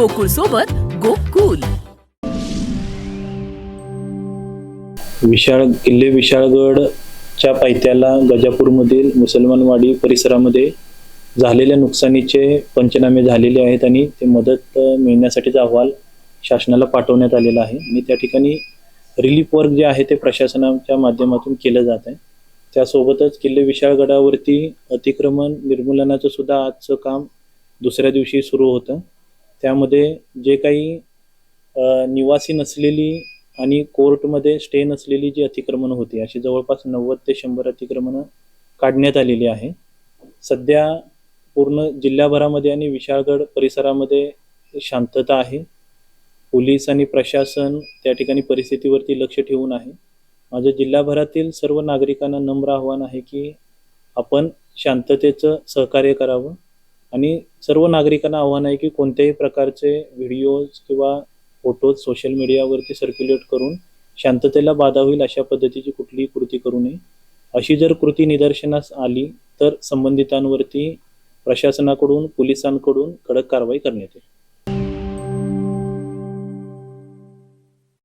गोकुळ सोबत गोकुल. विशाळ किल्ले विशाळगडच्या पायथ्याला गजापूरमधील मुसलमानवाडी परिसरामध्ये झालेल्या नुकसानीचे पंचनामे झालेले आहेत आणि ते मदत मिळण्यासाठीचा अहवाल शासनाला पाठवण्यात आलेला आहे. आणि त्या ठिकाणी रिलीफ वर्क जे आहे ते प्रशासनाच्या माध्यमातून केलं जात आहे. त्यासोबतच किल्ले विशाळगडावरती अतिक्रमण निर्मूलनाचं सुद्धा आजचं काम दुसऱ्या दिवशी सुरू होतं. त्यामध्ये जे काही निवासी नसलेली आणि कोर्टमध्ये स्टे नसलेली जी अतिक्रमणं होती अशी जवळपास नव्वद ते शंभर अतिक्रमणं काढण्यात आलेली आहे. सध्या पूर्ण जिल्ह्याभरामध्ये आणि विशाळगड परिसरामध्ये शांतता आहे. पोलीस आणि प्रशासन त्या ठिकाणी परिस्थितीवरती लक्ष ठेवून आहे. माझं जिल्हाभरातील सर्व नागरिकांना नम्र आव्हान आहे की आपण शांततेचं सहकार्य करावं. आणि सर्व नागरिकांना आव्हान आहे की कोणत्याही प्रकारचे व्हिडिओज किंवा फोटोज सोशल मीडियावरती सर्क्युलेट करून शांततेला बाधा होईल अशा पद्धतीची कुठलीही कृती करू नये. अशी जर कृती निदर्शनास आली तर संबंधितांवरती प्रशासनाकडून पोलिसांकडून कडक कारवाई करण्यात येईल.